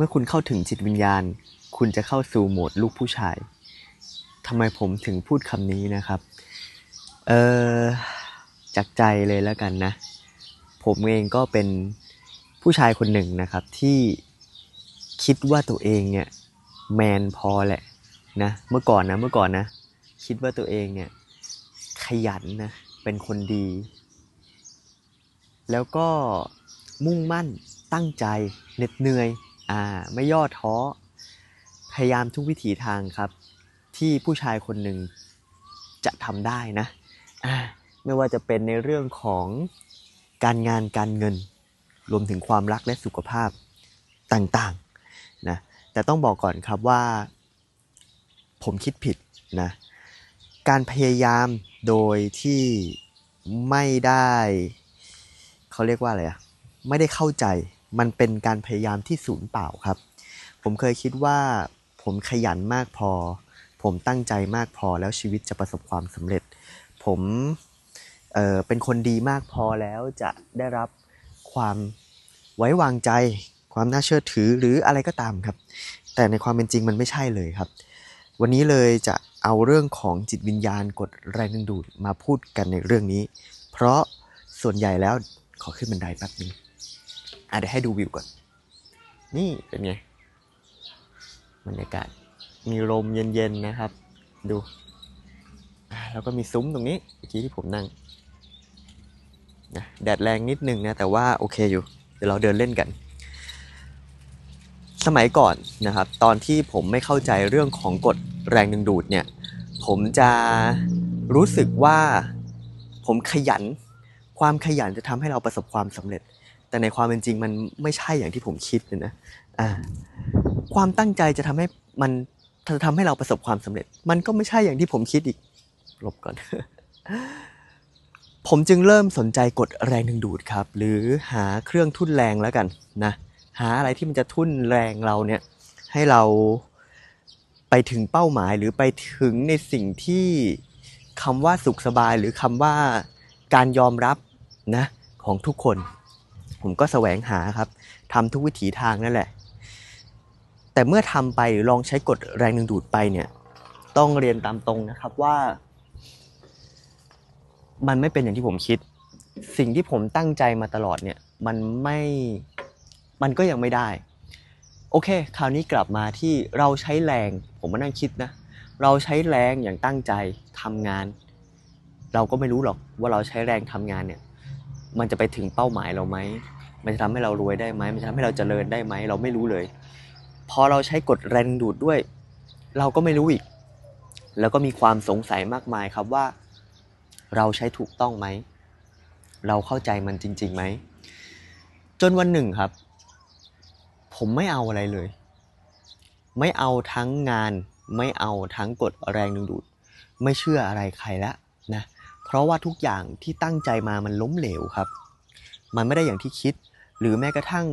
เมื่อคุณเข้าถึงจิตวิญญาณ คุณจะเข้าสู่โหมดลูกผู้ชายทำไมผมถึงพูดคำนี้นะครับ เออจากใจเลยแล้วกันนะ ผมเองก็เป็นผู้ชายคนหนึ่งนะครับที่คิดว่าตัวเองเนี่ยแมนพอแหละนะเมื่อก่อนนะเมื่อก่อนนะ คิดว่าตัวเองเนี่ยขยันนะเป็นคนดี แล้วก็มุ่งมั่นตั้งใจเหน็ดเหนื่อย อ่าไม่ย่อท้อ พยายามทุกวิถีทางครับ ที่ผู้ชายคนหนึ่งจะทำได้นะอ่าไม่ว่าจะเป็นในเรื่องของการงานการเงิน รวมถึงความรักและสุขภาพต่างๆนะแต่ต้องบอกก่อนครับว่า ผมคิดผิดนะการพยายามโดยที่ไม่ได้ เขาเรียกว่าอะไรอะไม่ได้เข้าใจ มันเป็นการพยายามที่ศูนย์เปล่าครับ ผมเคยคิดว่าผมขยันมากพอ ผมตั้งใจมากพอแล้วชีวิตจะประสบความสำเร็จ ผมเออเป็นคนดีมากพอแล้วจะได้รับความไว้วางใจ ความน่าเชื่อถือหรืออะไรก็ตามครับ แต่ในความเป็นจริงมันไม่ใช่เลยครับ วันนี้เลยจะเอาเรื่องของจิตวิญญาณกดแรงดึงดูดมาพูดกันในเรื่องนี้ เพราะส่วนใหญ่แล้วขอขึ้นบันไดแป๊บนึง อะเดี๋ยวให้ดูวิวก่อน นี่เป็นไงบรรยากาศมีลมเย็นๆนะครับ ดูแล้วก็มีซุ้มตรงนี้เมื่อกี้ที่ผมนั่งนะแดดแรงนิดนึงนะแต่ว่าโอเคอยู่ เดี๋ยวเราเดินเล่นกัน สมัยก่อนนะครับ ตอนที่ผมไม่เข้าใจเรื่องของกฎแรงดึงดูดเนี่ย ผมจะรู้สึกว่าผมขยัน ความขยันจะทำให้เราประสบความสำเร็จ แต่ในความเป็นจริงมันไม่ใช่อย่างที่ผมคิดเลยนะอ่าความตั้งใจจะทำให้มันจะทำให้เราประสบความสำเร็จ มันก็ไม่ใช่อย่างที่ผมคิดอีกลบก่อน ผมจึงเริ่มสนใจกฎแรงดึงดูดครับ หรือหาเครื่องทุ่นแรงแล้วกันนะหาอะไรที่มันจะทุ่นแรงเราเนี่ยให้เราไปถึงเป้าหมายหรือไปถึงในสิ่งที่คำว่าสุขสบายหรือคำว่าการยอมรับนะของทุกคน ผมก็แสวงหาครับทำทุกวิถีทางนั่นแหละ แต่เมื่อทำไปหรือลองใช้กฎแรงดึงดูดไปเนี่ยต้องเรียนตามตรงนะครับว่า มันไม่เป็นอย่างที่ผมคิด สิ่งที่ผมตั้งใจมาตลอดเนี่ยมันไม่มันก็ยังไม่ได้ โอเค คราวนี้กลับมาที่เราใช้แรง ผมมานั่งคิดนะ เราใช้แรงอย่างตั้งใจทำงาน เราก็ไม่รู้หรอกว่าเราใช้แรงทำงานเนี่ย มันจะไปถึงเป้าหมายเราไหมมันจะทำให้เรารวยได้ไหมมันจะทำให้เราเจริญได้ไหมเราไม่รู้เลย พอเราใช้กฎแรงดูดด้วย เราก็ไม่รู้อีก แล้วก็มีความสงสัยมากมายครับว่า เราใช้ถูกต้องไหม เราเข้าใจมันจริงๆไหม จนวันหนึ่งครับ ผมไม่เอาอะไรเลย ไม่เอาทั้งงาน ไม่เอาทั้งกฎแรงดึงดูด ไม่เชื่ออะไรใครแล้วนะ เพราะว่าทุกอย่างที่ตั้งใจมามันล้มเหลวครับ มันไม่ได้อย่างที่คิด หรือแม้กระทั่ง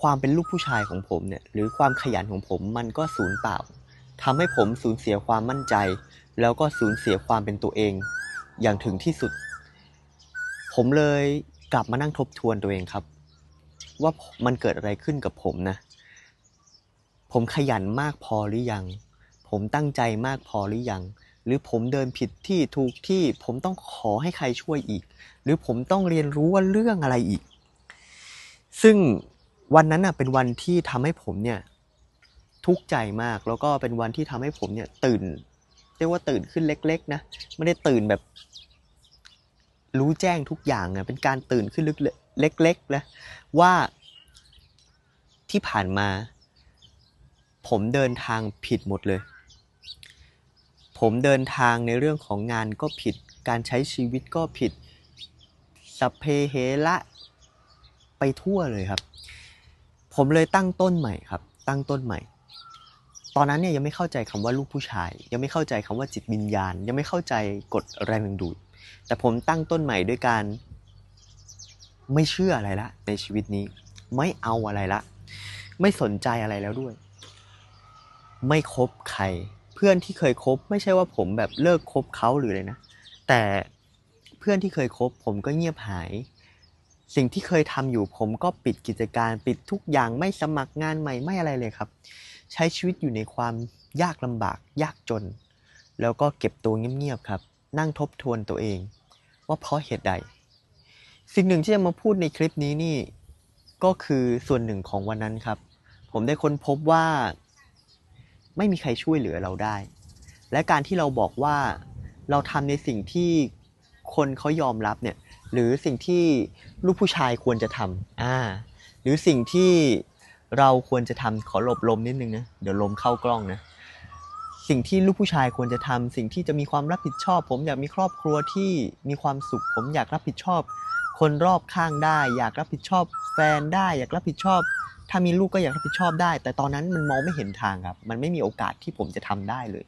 ความเป็นลูกผู้ชายของผมเนี่ยหรือความขยันของผมมันก็สูญเปล่าทำให้ผมสูญเสียความมั่นใจ แล้วก็สูญเสียความเป็นตัวเอง อย่างถึงที่สุด ผมเลยกลับมานั่งทบทวนตัวเองครับ ว่ามันเกิดอะไรขึ้นกับผมนะ ผมขยันมากพอหรือยัง ผมตั้งใจมากพอหรือยัง หรือผมเดินผิดที่ถูกที่ผมต้องขอให้ใครช่วยอีก หรือผมต้องเรียนรู้ว่าเรื่องอะไรอีก ซึ่งวันนั้นน่ะเป็นวันที่ทำให้ผมเนี่ยทุกข์ใจมากแล้วก็เป็นวันที่ทำให้ผมเนี่ยตื่นเรียกว่าตื่นขึ้นเล็ก ๆ นะไม่ได้ตื่นแบบ รู้แจ้งทุกอย่างนะเป็นการตื่นขึ้นลึกเล็กๆนะว่าที่ผ่านมา ผมเดินทางผิดหมดเลย ผมเดินทางในเรื่องของงานก็ผิด การใช้ชีวิตก็ผิดสัพเพเหระไปทั่วเลยครับ ผมเลยตั้งต้นใหม่ครับ ตั้งต้นใหม่ ตอนนั้นเนี่ยยังไม่เข้าใจคำว่าลูกผู้ชาย ยังไม่เข้าใจคำว่าจิตวิญญาณ ยังไม่เข้าใจกฎแรงดึงดูด แต่ผมตั้งต้นใหม่ด้วยการไม่เชื่ออะไรละในชีวิตนี้ ไม่เอาอะไรละ ไม่สนใจอะไรแล้วด้วย ไม่คบใคร พื่อนที่เคยคบไม่ใช่ว่าผมแบบเลิกคบเขาหรืออะไรนะ แต่เพื่อนที่เคยคบผมก็เงียบหาย สิ่งที่เคยทำอยู่ผมก็ปิดกิจการปิดทุกอย่างไม่สมัครงานใหม่ไม่อะไรเลยครับ ใช้ชีวิตอยู่ในความยากลำบากยากจน แล้วก็เก็บตัวเงียบๆครับ นั่งทบทวนตัวเอง ว่าเพราะเหตุใด สิ่งหนึ่งที่จะมาพูดในคลิปนี้นี่ก็คือส่วนหนึ่งของวันนั้นครับ ผมได้ค้นพบว่า ไม่มีใครช่วยเหลือเราได้ และการที่เราบอกว่าเราทำในสิ่งที่คนเขายอมรับเนี่ยหรือสิ่งที่ลูกผู้ชายควรจะทำอ่าหรือสิ่งที่เราควรจะทำขอหลบลมนิดนึงนะเดี๋ยวลมเข้ากล้องนะสิ่งที่ลูกผู้ชายควรจะทำสิ่งที่จะมีความรับผิดชอบ ผมอยากมีครอบครัวที่มีความสุข ผมอยากรับผิดชอบ คนรอบข้างได้ อยากรับผิดชอบแฟนได้ อยากรับผิดชอบ ถ้ามีลูกก็อยากรับผิดชอบได้ แต่ตอนนั้นมันมองไม่เห็นทางครับ มันไม่มีโอกาสที่ผมจะทำได้เลย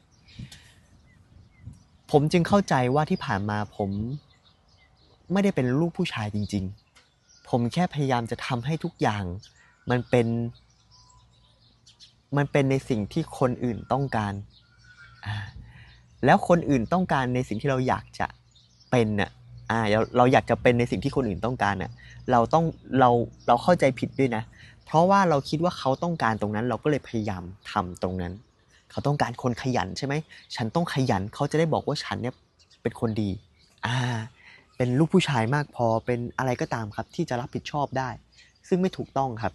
ผมจึงเข้าใจว่าที่ผ่านมาผมไม่ได้เป็นลูกผู้ชายจริง ๆ ผมแค่พยายามจะทำให้ทุกอย่าง มันเป็นมันเป็นในสิ่งที่คนอื่นต้องการ แล้วคนอื่นต้องการในสิ่งที่เราอยากจะเป็นน่ะอ่าเราเราอยากจะเป็นในสิ่งที่คนอื่นต้องการน่ะ เราต้องเราเราเข้าใจผิดด้วยนะ เพราะว่าเราคิดว่าเขาต้องการตรงนั้น เราก็เลยพยายามทำตรงนั้น เขาต้องการคนขยันใช่ไหม ฉันต้องขยันเขาจะได้บอกว่าฉันเนี่ยเป็นคนดี อ่า เป็นลูกผู้ชายมากพอเป็นอะไรก็ตามครับ ที่จะรับผิดชอบได้ ซึ่งไม่ถูกต้องครับ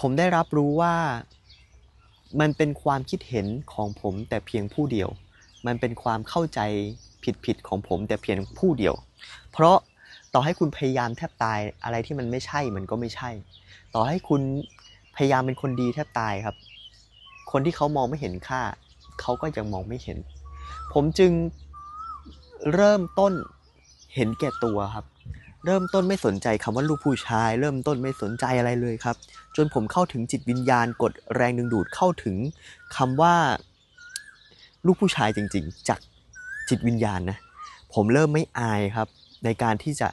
ผมได้รับรู้ว่ามันเป็นความคิดเห็นของผมแต่เพียงผู้เดียว มันเป็นความเข้าใจผิดๆของผมแต่เพียงผู้เดียว เพราะ ต่อให้คุณพยายามแทบตายอะไรที่มันไม่ใช่มันก็ไม่ใช่ ต่อให้คุณพยายามเป็นคนดีแทบตายครับ คนที่เขามองไม่เห็นค่าเขาก็ยังมองไม่เห็น ผมจึงเริ่มต้นเห็นแก่ตัวครับ เริ่มต้นไม่สนใจคำว่าลูกผู้ชาย เริ่มต้นไม่สนใจอะไรเลยครับ จนผมเข้าถึงจิตวิญญาณกดแรงดึงดูดเข้าถึงคำว่าลูกผู้ชายจริง ๆ จากจิตวิญญาณนะผมเริ่มไม่อายครับ ในการที่จะ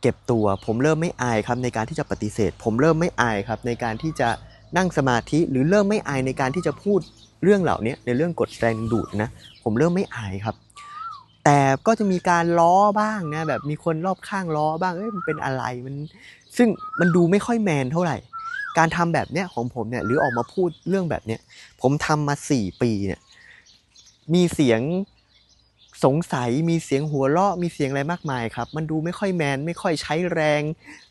เก็บตัว ผมเริ่มไม่อายครับในการที่จะปฏิเสธ ผมเริ่มไม่อายครับในการที่จะนั่งสมาธิหรือเริ่มไม่อายในการที่จะพูดเรื่องเหล่านี้ในเรื่องกดแรงดูดนะผมเริ่มไม่อายครับ แต่ก็จะมีการล้อบ้างนะแบบมีคนรอบข้างล้อบ้างเอ้ยมันเป็นอะไรมันซึ่งมันดูไม่ค่อยแมนเท่าไหร่ การทำแบบเนี้ยของผมเนี่ยหรือออกมาพูดเรื่องแบบเนี้ยผมทำมาสี่ปีเนี่ยมีเสียง สงสัยมีเสียงหัวเราะมีเสียงอะไรมากมายครับ มันดูไม่ค่อยแมน ไม่ค่อยใช้แรง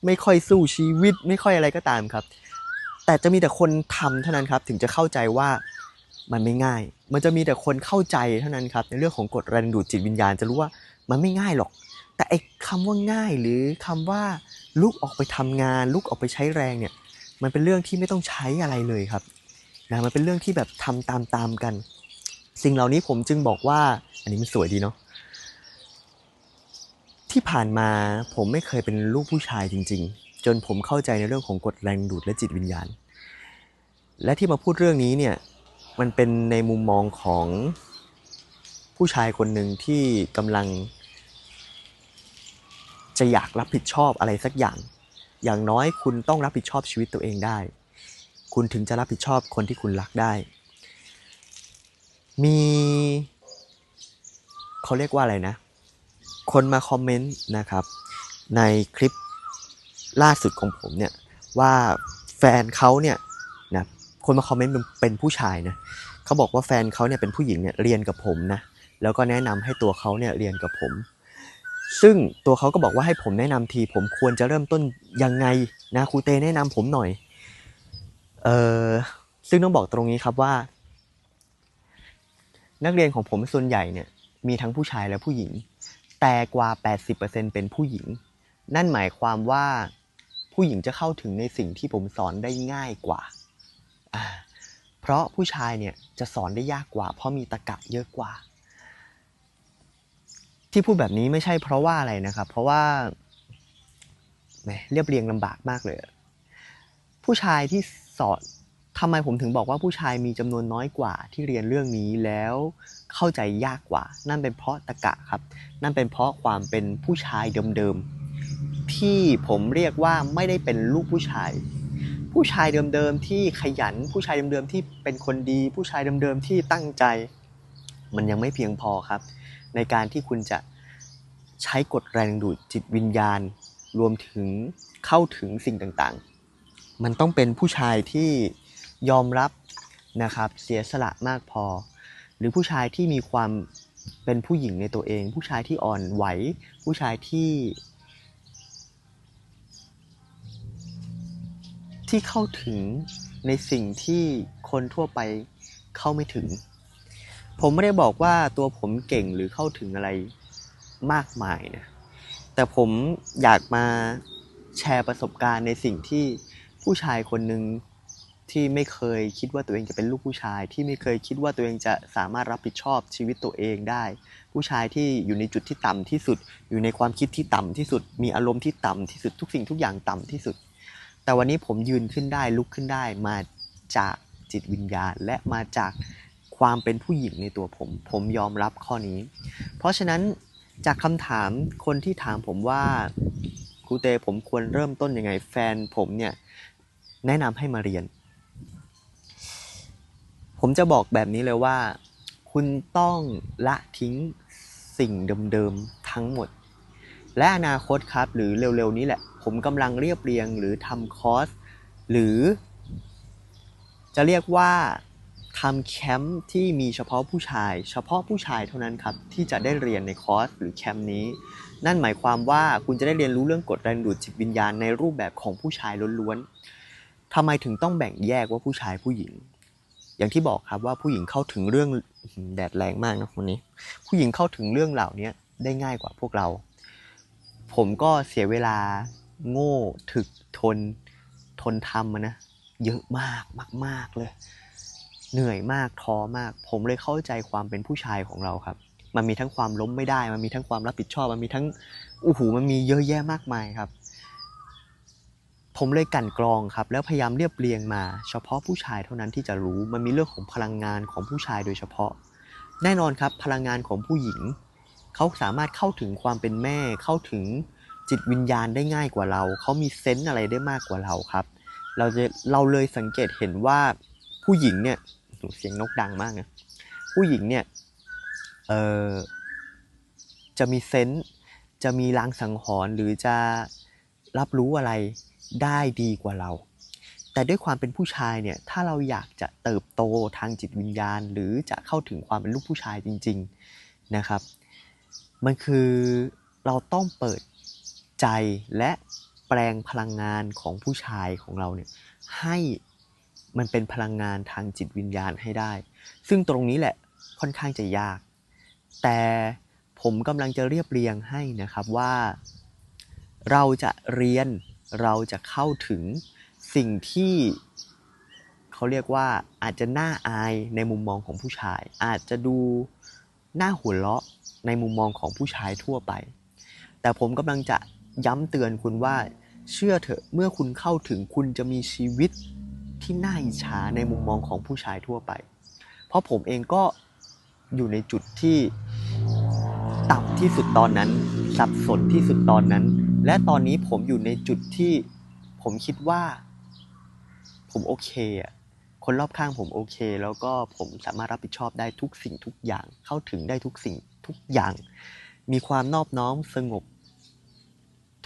ไม่ค่อยสู้ชีวิต ไม่ค่อยอะไรก็ตามครับ แต่จะมีแต่คนทำเท่านั้นครับ ถึงจะเข้าใจว่ามันไม่ง่าย มันจะมีแต่คนเข้าใจเท่านั้นครับ ในเรื่องของกฎแรงดูดจิตวิญญาณจะรู้ว่ามันไม่ง่ายหรอก แต่ไอ้คำว่าง่ายหรือคำว่าลุกออกไปทำงาน ลุกออกไปใช้แรงเนี่ย มันเป็นเรื่องที่ไม่ต้องใช้อะไรเลยครับนะมันเป็นเรื่องที่แบบทำตามตามๆกัน สิ่งเหล่านี้ผมจึงบอกว่า อันนี้มันสวยดีเนาะที่ผ่านมาผมไม่เคยเป็นลูกผู้ชายจริง ๆ จนผมเข้าใจในเรื่องของกฎแรงดูดและจิตวิญญาณ และที่มาพูดเรื่องนี้เนี่ยมันเป็นในมุมมองของผู้ชายคนหนึ่งที่กำลัง จะอยากรับผิดชอบอะไรสักอย่าง อย่างน้อยคุณต้องรับผิดชอบชีวิตตัวเองได้ คุณถึงจะรับผิดชอบคนที่คุณรักได้ มีเขาเรียกว่าอะไรนะ คนมาคอมเมนต์นะครับ ในคลิปล่าสุดของผมเนี่ยว่าแฟนเขาเนี่ยนะคนมาคอมเมนต์เป็นผู้ชายนะเขาบอกว่าแฟนเขาเนี่ยเป็นผู้หญิงเนี่ยเรียนกับผมนะแล้วก็แนะนำให้ตัวเขาเนี่ยเรียนกับผม ซึ่งตัวเขาก็บอกว่าให้ผมแนะนำที ผมควรจะเริ่มต้นยังไงนะครูเตแนะนำผมหน่อยเออซึ่งต้องบอกตรงนี้ครับว่า นักเรียนของผมส่วนใหญ่เนี่ยมีทั้งผู้ชายและผู้หญิง แต่กว่า 80%เป็นผู้หญิง นั่นหมายความว่าผู้หญิงจะเข้าถึงในสิ่งที่ผมสอนได้ง่ายกว่า เพราะผู้ชายเนี่ยจะสอนได้ยากกว่า เพราะมีตะกะเยอะกว่า ที่พูดแบบนี้ไม่ใช่เพราะว่าอะไรนะครับ เพราะว่าแหมเรียบเรียงลำบากมากเลย ผู้ชายที่สอน ทำไมผมถึงบอกว่าผู้ชายมีจำนวนน้อยกว่าที่เรียนเรื่องนี้แล้วเข้าใจยากกว่า นั่นเป็นเพราะตะกะครับ นั่นเป็นเพราะความเป็นผู้ชายเดิมๆที่ผมเรียกว่าไม่ได้เป็นลูกผู้ชาย ผู้ชายเดิมๆที่ขยัน ผู้ชายเดิมๆที่เป็นคนดี ผู้ชายเดิมๆที่ตั้งใจ มันยังไม่เพียงพอครับ ในการที่คุณจะใช้กฎแรงดูดจิตวิญญาณ รวมถึงเข้าถึงสิ่งต่างๆ มันต้องเป็นผู้ชายที่ ยอมรับนะครับเสียสละมากพอ หรือผู้ชายที่มีความเป็นผู้หญิงในตัวเอง ผู้ชายที่อ่อนไหว ผู้ชายที่ ที่เข้าถึงในสิ่งที่คนทั่วไปเข้าไม่ถึง ผมไม่ได้บอกว่าตัวผมเก่งหรือเข้าถึงอะไรมากมายนะแต่ผมอยากมาแชร์ประสบการณ์ในสิ่งที่ผู้ชายคนหนึ่ง ที่ไม่เคยคิดว่าตัวเองจะเป็นลูกผู้ชาย ที่ไม่เคยคิดว่าตัวเองจะสามารถรับผิดชอบชีวิตตัวเองได้ ผู้ชายที่อยู่ในจุดที่ต่ำที่สุด อยู่ในความคิดที่ต่ำที่สุด มีอารมณ์ที่ต่ำที่สุดทุกสิ่งทุกอย่างต่ำที่สุด แต่วันนี้ผมยืนขึ้นได้ลุกขึ้นได้มาจากจิตวิญญาณ และมาจากความเป็นผู้หญิงในตัวผม ผมยอมรับข้อนี้ เพราะฉะนั้นจากคำถามคนที่ถามผมว่าครูเตผมควรเริ่มต้นยังไงแฟนผมเนี่ยแนะนำให้มาเรียน ผมจะบอกแบบนี้เลยว่า คุณต้องละทิ้งสิ่งเดิมๆทั้งหมด และอนาคตครับ หรือเร็วๆนี้แหละ ผมกำลังเรียบเรียงหรือทำคอร์สหรือ จะเรียกว่าทำแคมป์ที่มีเฉพาะผู้ชาย เฉพาะผู้ชายเท่านั้นครับ ที่จะได้เรียนในคอร์สหรือแคมป์นี้ นั่นหมายความว่าคุณจะได้เรียนรู้เรื่องกฎแรงดูดจิตวิญญาณในรูปแบบของผู้ชายล้วนๆทำไมถึงต้องแบ่งแยกว่าผู้ชายผู้หญิง อย่างที่บอกครับว่าผู้หญิงเข้าถึงเรื่องแดดแรงมากนะวันนี้ ผู้หญิงเข้าถึงเรื่องเหล่านี้ได้ง่ายกว่าพวกเรา ผมก็เสียเวลาโง่ถึกทนทนทำมานะเยอะมากมาก ๆ เลย เหนื่อยมากท้อมาก ผมเลยเข้าใจความเป็นผู้ชายของเราครับ มันมีทั้งความล้มไม่ได้ มันมีทั้งความรับผิดชอบ มันมีทั้งอู้หูมันมีเยอะแยะมากมายครับ ผมเลยกั่นกรองครับ แล้วพยายามเรียบเรียงมา เฉพาะผู้ชายเท่านั้นที่จะรู้มันมีเรื่องของพลังงานของผู้ชายโดยเฉพาะ แน่นอนครับพลังงานของผู้หญิง เขาสามารถเข้าถึงความเป็นแม่เข้าถึงจิตวิญญาณได้ง่ายกว่าเรา เขามีเซนส์อะไรได้มากกว่าเราครับ เราจะเราเลยสังเกตเห็นว่าผู้หญิงเนี่ยเสียงนกดังมากนะผู้หญิงเนี่ยเออจะมีเซนส์จะมีลางสังหรณ์หรือจะรับรู้อะไร ได้ดีกว่าเรา แต่ด้วยความเป็นผู้ชายเนี่ย ถ้าเราอยากจะเติบโตทางจิตวิญญาณ หรือจะเข้าถึงความเป็นลูกผู้ชายจริง ๆนะครับ มันคือเราต้องเปิดใจและแปลงพลังงานของผู้ชายของเราเนี่ยให้มันเป็นพลังงานทางจิตวิญญาณให้ได้ ซึ่งตรงนี้แหละค่อนข้างจะยาก แต่ผมกำลังจะเรียบเรียงให้นะครับว่า เราจะเรียน เราจะเข้าถึงสิ่งที่เขาเรียกว่าอาจจะน่าอายในมุมมองของผู้ชาย อาจจะดูน่าหัวเราะในมุมมองของผู้ชายทั่วไป แต่ผมกำลังจะย้ำเตือนคุณว่า เชื่อเถอะเมื่อคุณเข้าถึงคุณจะมีชีวิตที่น่าอิจฉาในมุมมองของผู้ชายทั่วไป เพราะผมเองก็อยู่ในจุดที่ต่ำที่สุดตอนนั้น สับสนที่สุดตอนนั้น และตอนนี้ผมอยู่ในจุดที่ผมคิดว่า ผมโอเคอะคนรอบข้างผมโอเค แล้วก็ผมสามารถรับผิดชอบได้ทุกสิ่งทุกอย่างเข้าถึงได้ทุกสิ่งทุกอย่าง มีความนอบน้อมสงบ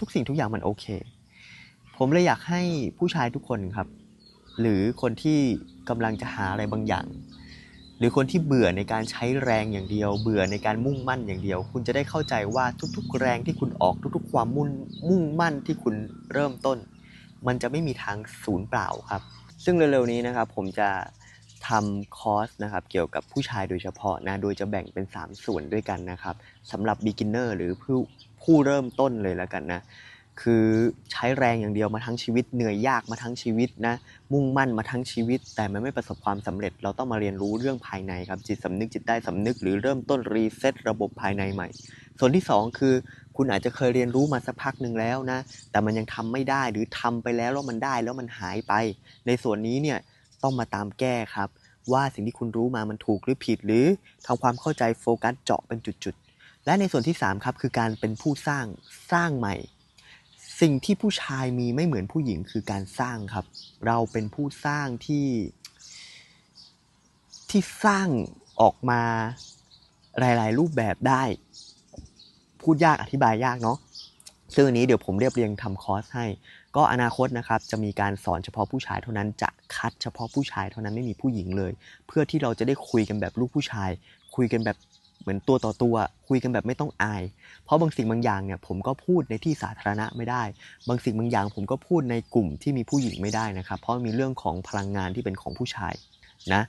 ทุกสิ่งทุกอย่างมันโอเค ผมเลยอยากให้ผู้ชายทุกคนครับ หรือคนที่กำลังจะหาอะไรบางอย่าง หรือคนที่เบื่อในการใช้แรงอย่างเดียว เบื่อในการมุ่งมั่นอย่างเดียว คุณจะได้เข้าใจว่าทุกๆ แรงที่คุณออกทุกๆ ความมุ่งมุ่งมั่นที่คุณเริ่มต้น มันจะไม่มีทางศูนย์เปล่าครับ ซึ่งเร็วๆนี้นะครับผมจะทำคอร์สนะครับเกี่ยวกับผู้ชายโดยเฉพาะนะโดยจะแบ่งเป็น 3 ส่วนด้วยกันนะครับสำหรับ beginner หรือผู้ผู้เริ่มต้นเลยแล้วกันนะ คือใช้แรงอย่างเดียวมาทั้งชีวิตเหนื่อยยากมาทั้งชีวิตนะมุ่งมั่นมาทั้งชีวิต แต่มันไม่ประสบความสำเร็จ เราต้องมาเรียนรู้เรื่องภายในครับจิตสำนึกจิตได้สำนึกหรือเริ่มต้นรีเซ็ตระบบภายในใหม่ ส่วนที่ 2 คือ คุณอาจจะเคยเรียนรู้มาสักพักหนึ่งแล้วนะแต่มันยังทำไม่ได้หรือทำไปแล้วแล้วมันได้แล้วมันหายไป ในส่วนนี้เนี่ยต้องมาตามแก้ครับ ว่าสิ่งที่คุณรู้มามันถูกหรือผิด หรือทำความเข้าใจโฟกัสเจาะเป็นจุดๆและในส่วนที่ 3 ครับคือการเป็นผู้สร้างสร้างใหม่ สิ่งที่ผู้ชายมีไม่เหมือนผู้หญิงคือการสร้างครับ เราเป็นผู้สร้างที่ ที่สร้างออกมาหลาย ๆ รูปแบบได้ พูดยากอธิบายยากเนาะซึ่งอันนี้เดี๋ยวผมเรียบเรียงทำคอร์สให้ ก็อนาคตนะครับจะมีการสอนเฉพาะผู้ชายเท่านั้นจะคัดเฉพาะผู้ชายเท่านั้นไม่มีผู้หญิงเลย เพื่อที่เราจะได้คุยกันแบบลูกผู้ชาย คุยกันแบบ เหมือนตัวต่อตัวคุยกันแบบไม่ต้องอาย เพราะบางสิ่งบางอย่างเนี่ยผมก็พูดในที่สาธารณะไม่ได้ บางสิ่งบางอย่างผมก็พูดในกลุ่มที่มีผู้หญิงไม่ได้นะครับ เพราะมีเรื่องของพลังงานที่เป็นของผู้ชายนะ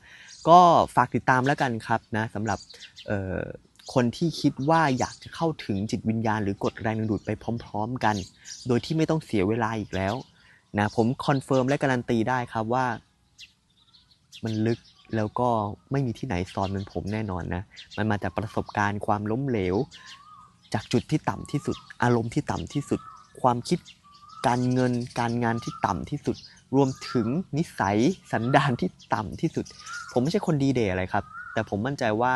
ก็ฝากติดตามแล้วกันครับนะสำหรับคนที่คิดว่าอยากจะเข้าถึงจิตวิญญาณหรือกดแรงดึงดูดไปพร้อม ๆ กัน โดยที่ไม่ต้องเสียเวลาอีกแล้วนะผมคอนเฟิร์มและการันตีได้ครับว่า มันลึก แล้วก็ไม่มีที่ไหนสอนเหมือนผมแน่นอนนะ มันมาจากประสบการณ์ความล้มเหลว จากจุดที่ต่ำที่สุด อารมณ์ที่ต่ำที่สุด ความคิดการเงินการงานที่ต่ำที่สุด รวมถึงนิสัยสันดานที่ต่ำที่สุด ผมไม่ใช่คนดีเดย์อะไรครับ แต่ผมมั่นใจว่า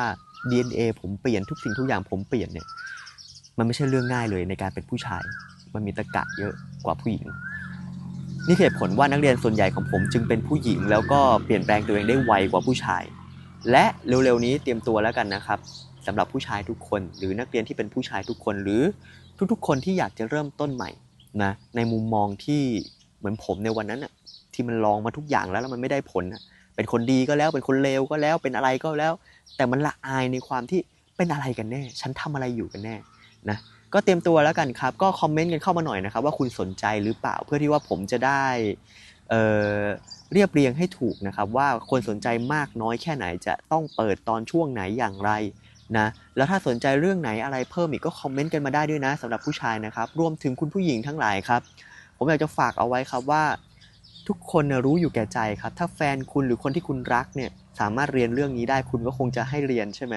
DNA ผมเปลี่ยนทุกสิ่งทุกอย่างผมเปลี่ยนเนี่ย มันไม่ใช่เรื่องง่ายเลยในการเป็นผู้ชาย มันมีตะกะเยอะกว่าผู้หญิง นี่เหตุผลว่านักเรียนส่วนใหญ่ของผมจึงเป็นผู้หญิง แล้วก็เปลี่ยนแปลงตัวเองได้ไวกว่าผู้ชาย และเร็วๆนี้เตรียมตัวแล้วกันนะครับสำหรับผู้ชายทุกคน หรือนักเรียนที่เป็นผู้ชายทุกคนหรือทุกๆ คนที่อยากจะเริ่มต้นใหม่นะในมุมมองที่เหมือนผมในวันนั้นน่ะที่มันลองมาทุกอย่างแล้วแล้วมันไม่ได้ผลน่ะเป็นคนดีก็แล้วเป็นคนเลวก็แล้วเป็นอะไรก็แล้ว แต่มันละอายในความที่เป็นอะไรกันแน่ ฉันทำอะไรอยู่กันแน่นะ ก็เตรียมตัวแล้วกันครับ ก็คอมเมนต์กันเข้ามาหน่อยนะครับ ว่าคุณสนใจหรือเปล่าเพื่อที่ว่าผมจะได้เเรียบเรียงให้ถูกนะครับ ว่าคนสนใจมากน้อยแค่ไหนจะต้องเปิดตอนช่วงไหนอย่างไรนะแล้วถ้าสนใจเรื่องไหนอะไรเพิ่มอีกก็คอมเมนต์กันมาได้ด้วยนะสำหรับผู้ชายนะครับรวมถึงคุณผู้หญิงทั้งหลายครับ ผมอยากจะฝากเอาไว้ครับว่า ทุกคนนะรู้อยู่แก่ใจครับ ถ้าแฟนคุณหรือคนที่คุณรักเนี่ยสามารถเรียนเรื่องนี้ได้คุณก็คงจะให้เรียนใช่ไหม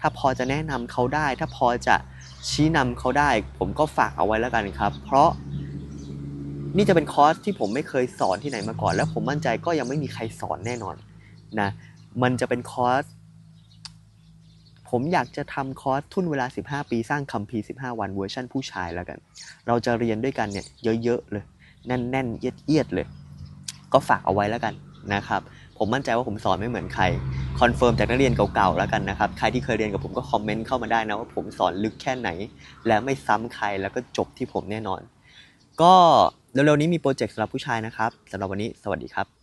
ถ้าพอจะแนะนำเขาได้ ถ้าพอจะ ชี้นำเขาได้ ผมก็ฝากเอาไว้แล้วกันครับ เพราะนี่จะเป็นคอร์สที่ผมไม่เคยสอนที่ไหนมาก่อน แล้วผมมั่นใจก็ยังไม่มีใครสอนแน่นอนนะมันจะเป็นคอร์สผมอยากจะทำคอร์สทุนเวลา 15 ปีสร้างคัมภีร์15 วันเวอร์ชั่นผู้ชายแล้วกัน เราจะเรียนด้วยกันเนี่ยเยอะๆเลย แน่นๆเอียดๆเลย ก็ฝากเอาไว้แล้วกันนะครับ ผมมั่นใจว่าผมสอนไม่เหมือนใครคอนเฟิร์มจากนักเรียนเก่าๆแล้วกันนะครับใครที่เคยเรียนกับผมก็คอมเมนต์เข้ามาได้นะว่าผมสอนลึกแค่ไหน และไม่ซ้ำใครแล้วก็จบที่ผมแน่นอน ก็เร็วๆนี้มีโปรเจกต์สำหรับผู้ชายนะครับสำหรับวันนี้สวัสดีครับ